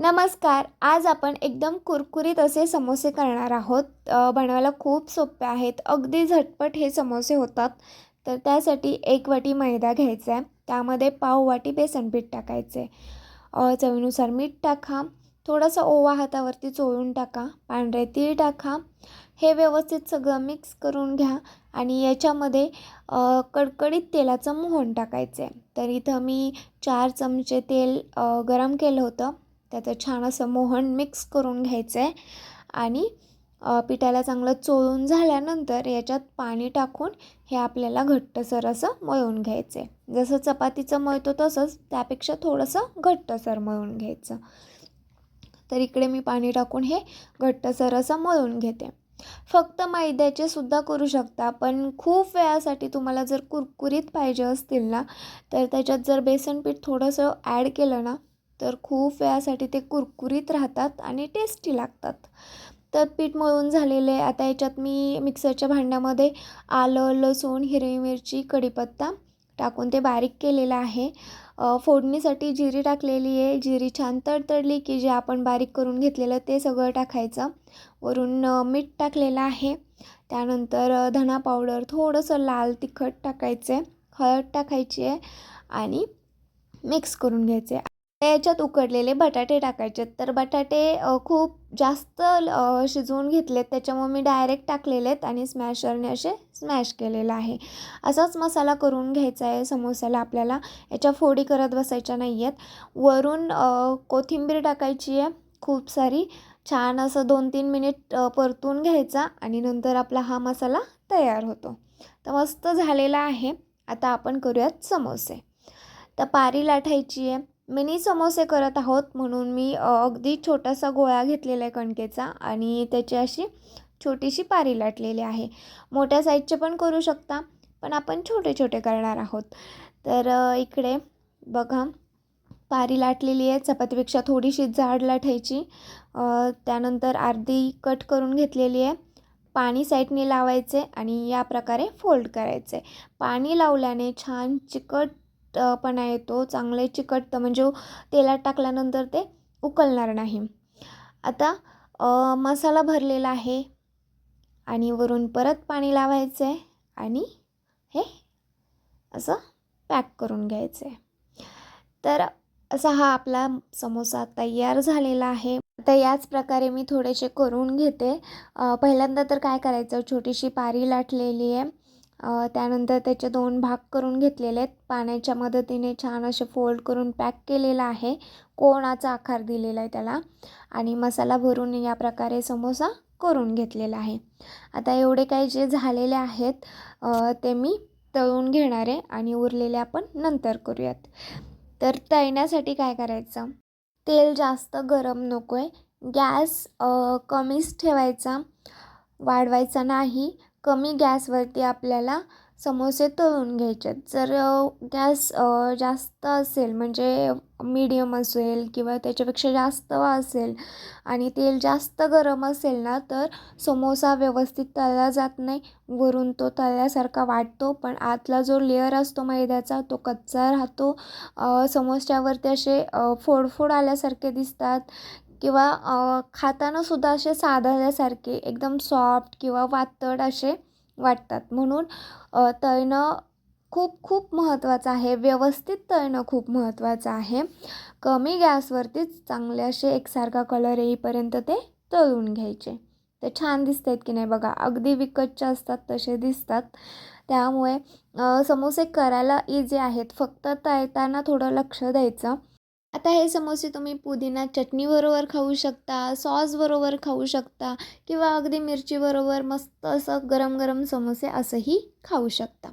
नमस्कार आज आपण एकदम कुरकुरीत असे समोसे करणार आहोत. बनवायला खूप सोपे आहेत. अगदी झटपट हे समोसे होतात. तर त्यासाठी एक वाटी मैदा घ्यायचा आहे. त्यामध्ये पाव वाटी बेसन पीठ टाकायचे. चवीनुसार मीठ टाका. थोडासा ओवा हातावरती चोळून टाका. पांढरे तीळ टाका. हे व्यवस्थित सगळं मिक्स करून घ्या आणि याच्यामध्ये कडकडीत तेलाचं मोहन टाकायचं आहे तर इथं मी चार चमचे तेल गरम केलं होतं. त्याचं छान असं मोहन मिक्स करून घ्यायचं आहे आणि पिठाला चांगलं चोळून झाल्यानंतर याच्यात पाणी टाकून हे आपल्याला घट्टसर असं मळून घ्यायचं आहे जसं चपातीचं मळतो तसंच त्यापेक्षा थोडंसं घट्टसर मळून घ्यायचं. तर इकडे मी पाणी टाकून हे घट्टसर असं मळून घेते. फक्त मैद्याचे सुद्धा करू शकता पण खूप वेळासाठी तुम्हाला जर कुरकुरीत पाहिजे असतील ना तर त्याच्यात जर बेसन पीठ थोडंसं ॲड केलं ना तर खूप वेळासाठी ते कुरकुरीत राहतात आणि टेस्टी लागतात. तर पीठ मळून झालेले आता याच्यात मी मिक्सरच्या भांड्यामध्ये आलं लसूण हिरवी मिरची कढीपत्ता टाकून ते बारीक केलेलं आहे. फोडणीसाठी जिरी टाकलेली आहे. जिरी छान तडतडली की जे आपण बारीक करून घेतलेलं ते सगळं टाकायचं. वरून मीठ टाकलेलं आहे. त्यानंतर धना पावडर थोडंसं लाल तिखट टाकायचं आहे हळद टाकायची आहे आणि मिक्स करून घ्यायचे. याच्यात उकडलेले बटाटे टाकायचे. तर बटाटे खूप जास्त शिजवून घेतलेत. त्याच्यामुळे मी डायरेक्ट टाकलेले आहेत आणि स्मॅशरने असे स्मॅश केलेलं आहे. असाच मसाला करून घ्यायचा आहे समोस्याला आपल्याला. याच्या फोडी करत बसायच्या नाही आहेत वरून कोथिंबीर टाकायची आहे खूप सारी. छान असं दोन तीन मिनिट परतून घ्यायचा आणि नंतर आपला हा मसाला तयार होतो. तर मस्त झालेला आहे. आता आपण करूयात समोसे. तर पारी लाटायची आहे. मिनी समोसे करत आहोत म्हणून मी अगदी छोटासा गोळा घेतलेला आहे कणकेचा आणि त्याची अशी छोटीशी पारी लाटलेली आहे. मोठ्या साईजचे पण करू शकता पण आपण छोटे छोटे करणार आहोत. तर इकडे बघा पारी लाटलेली आहे. चपातीपेक्षा थोडीशी जाड लाटायची. त्यानंतर अर्धी कट करून घेतलेली आहे. पाणी साईडने लावायचे आणि या प्रकारे फोल्ड करायचे. पाणी लावल्याने छान चिकट पणा येतो चांगले चिकटतं. म्हणजे तेलात टाकल्यानंतर ते उकलणार नाही. आता मसाला भरलेला आहे. आणि वरून परत पाणी लावायचं आहे आणि हे असं पॅक करून घ्यायचं आहे तर असा हा आपला समोसा तयार झालेला आहे. आता याच प्रकारे मी थोडेसे करून घेते. पहिल्यांदा तर काय करायचं? छोटीशी पारी लाटलेली आहे. त्यानंतर त्याचे दोन भाग करून घेतलेले आहेत. पाण्याच्या मदतीने छान असे फोल्ड करून पॅक केलेला आहे. कोणाचा आकार दिलेला आहे त्याला? आणि मसाला भरून या प्रकारे समोसा करून घेतलेला आहे. आता एवढे काही जे झालेले आहेत ते मी तळून घेणार आहे आणि उरलेले आपण नंतर करूयात. तर तळण्यासाठी काय करायचं? तेल जास्त गरम नको आहे गॅस कमीच ठेवायचा. वाढवायचा नाही. कमी गॅसवरती आपल्याला समोसे तळून घ्यायचे आहेत. जर गॅस जास्त असेल म्हणजे मीडियम असेल किंवा त्याच्यापेक्षा जास्त असेल आणि तेल जास्त गरम असेल ना तर समोसा व्यवस्थित तळला जात नाही. वरून तो तळल्यासारखा वाटतो पण आतला जो लेअर असतो मैद्याचा तो कच्चा राहतो. समोस्यावरती असे फोडफोड आल्यासारखे दिसतात. किंवा खातानासुद्धा असे साधल्यासारखे एकदम सॉफ्ट किंवा वातड असे वाटतात. म्हणून तळणं खूप खूप महत्त्वाचं आहे. व्यवस्थित तळणं खूप महत्त्वाचं आहे. कमी गॅसवरतीच चांगले असे एकसारखा कलर येईपर्यंत ते तळून घ्यायचे. ते छान दिसत आहेत की नाही बघा. अगदी विकतचे असतात तसे दिसतात. त्यामुळे समोसे करायला इझी आहेत. फक्त तळताना थोडं लक्ष द्यायचं. आता हे समोसे तुम्ही पुदिना चटणीबरोबर खाऊ शकता सॉसबरोबर खाऊ शकता किंवा अगदी मिरचीबरोबर मस्त असं गरम गरम समोसे असंही खाऊ शकता.